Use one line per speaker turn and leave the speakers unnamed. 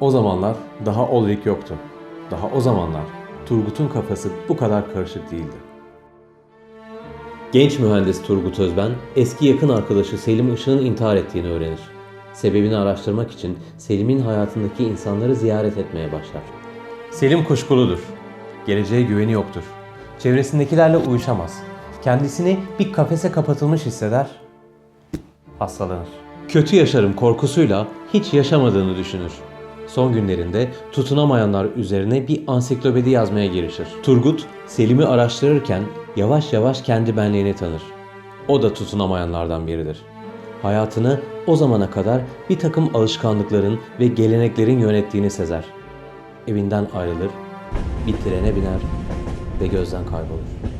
O zamanlar daha Ulrich yoktu. Daha o zamanlar Turgut'un kafası bu kadar karışık değildi.
Genç mühendis Turgut Özben, eski yakın arkadaşı Selim Işık'ın intihar ettiğini öğrenir. Sebebini araştırmak için Selim'in hayatındaki insanları ziyaret etmeye başlar.
Selim kuşkuludur. Geleceğe güveni yoktur. Çevresindekilerle uyuşamaz. Kendisini bir kafese kapatılmış hisseder. Hastalanır.
Kötü yaşarım korkusuyla hiç yaşamadığını düşünür. Son günlerinde tutunamayanlar üzerine bir ansiklopedi yazmaya girişir. Turgut, Selim'i araştırırken yavaş yavaş kendi benliğini tanır. O da tutunamayanlardan biridir. Hayatını o zamana kadar bir takım alışkanlıkların ve geleneklerin yönettiğini sezer. Evinden ayrılır, bir trene biner ve gözden kaybolur.